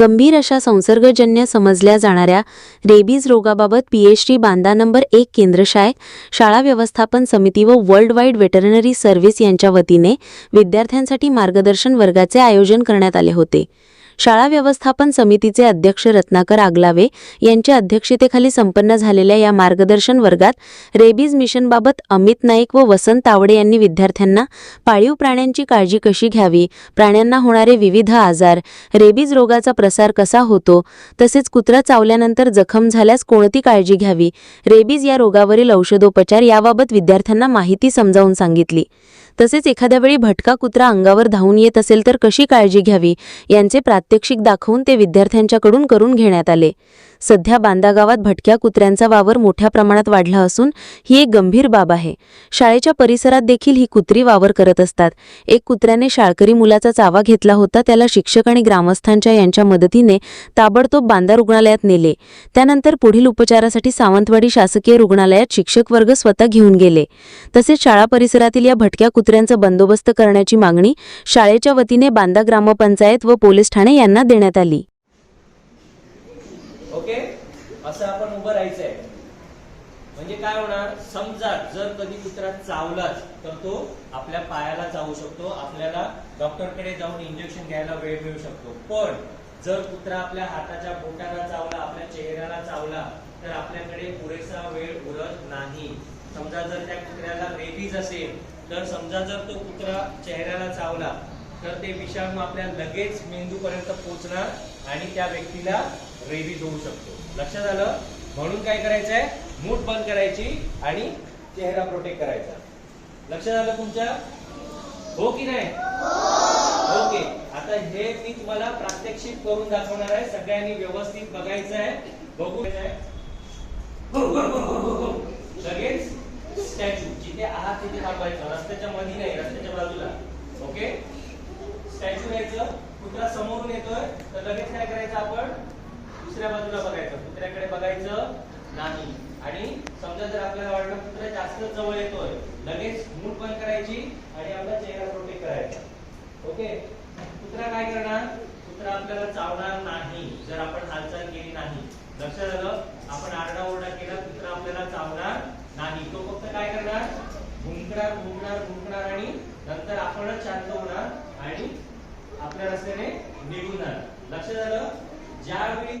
गंभीर अशा संसर्गजन्य समजल्या जाणाऱ्या रेबीज रोगाबाबत पीएचडी बांदा नंबर एक केंद्रशाळेत शाळा व्यवस्थापन समिती व वर्ल्ड वाईड वेटरनरी सर्व्हिस यांच्या वतीने विद्यार्थ्यांसाठी मार्गदर्शन वर्गाचे आयोजन करण्यात आले होते. शाळा व्यवस्थापन समितीचे अध्यक्ष रत्नाकर आगलावे यांच्या अध्यक्षतेखाली संपन्न झालेल्या या मार्गदर्शन वर्गात रेबीज मिशनबाबत अमित नाईक व वसंत तावडे यांनी विद्यार्थ्यांना पाळीव प्राण्यांची काळजी कशी घ्यावी प्राण्यांना होणारे विविध आजार रेबीज रोगाचा प्रसार कसा होतो तसेच कुत्रा चावल्यानंतर जखम झाल्यास कोणती काळजी घ्यावी रेबीज या रोगावरील औषधोपचार याबाबत विद्यार्थ्यांना माहिती समजावून सांगितली. तसेच एखाद्या वेळी भटका कुत्रा अंगावर धावून येत असेल तर कशी काळजी घ्यावी? यांचे प्रात्यक्षिक दाखवून ते विद्यार्थ्यांच्याकडून करून घेण्यात आले. सध्या बांदा गावात भटक्या कुत्र्यांचा वावर मोठ्या प्रमाणात वाढला असून ही एक गंभीर बाब आहे. शाळेच्या परिसरात देखील ही कुत्री वावर करत असतात. एक कुत्र्याने शाळकरी मुलाचा चावा घेतला होता त्याला शिक्षक आणि ग्रामस्थांच्या यांच्या मदतीने ताबडतोब बांदा रुग्णालयात नेले. त्यानंतर पुढील उपचारासाठी सावंतवाडी शासकीय रुग्णालयात शिक्षक वर्ग स्वतः घेऊन गेले. तसेच शाळा परिसरातील या भटक्या कुत्र्यांचा बंदोबस्त करण्याची मागणी शाळेच्या वतीने बांदा ग्रामपंचायत व पोलीस ठाणे यांना देण्यात आली. असं आपण उभं राहायचंय. म्हणजे काय होणार? समजा जर कधी कुत्रा चावलाच तर तो आपल्या पायाला चावू शकतो आपल्याला डॉक्टरकडे जाऊन इंजेक्शन घ्यायला वेळ मिळू शकतो. पण जर कुत्रा आपल्या हाताच्या बोटाला चावला आपल्या चेहऱ्याला चावला तर आपल्याकडे पुरेसा वेळ उरत नाही. समजा जर त्या कुत्र्याला रेबीज असेल तर समजा जर तो कुत्रा चेहऱ्याला चावला तर ते विषाणू आपल्या लगेच मेंदूपर्यंत पोहोचणार आणि त्या व्यक्तीला रेबीज होऊ शकतो. लक्षात आलं? म्हणून काय करायचंय? मूठ बंद करायची आणि चेहरा प्रोटेक्ट करायचा. लक्षात आलं तुमच्या? हो की नाही? ओके. आता हे मी तुम्हाला प्रात्यक्षिक करून दाखवणार आहे. सगळ्यांनी व्यवस्थित बघायचं आहे बघू. लगेच स्टॅच्यू जिथे आहात तिथे थांबायचं रस्त्याच्या मध्ये नाही रस्त्याच्या बाजूला ओके स्टॅच्यू घ्यायचं कुत्रा समोरून येतोय तर लगेच काय करायचं आपण दुसऱ्या बाजूला बघायचं. कुत्र्याकडे बघायचं नाही. आणि समजा जर आपल्याला वाटलं कुत्रा जास्त जवळ येतोय लगेच मूठ बंद करायची आणि आपला चेहरा प्रोटेक्ट करायचा. ओके? कुत्रा काय करणार? कुत्रा आपल्याला चावणार नाही जर आपण हालचाल केली नाही. लक्षात आलं? आपण आरडाओरडा केला कुत्रा आपल्याला चावणार नाही. तो फक्त काय करणार? भुंकणार भुंकणार भुंकणार आणि नंतर आपणच शांत होणार आणि आपल्या रस्त्याने निघून जाणार. लक्षात आलं? 加威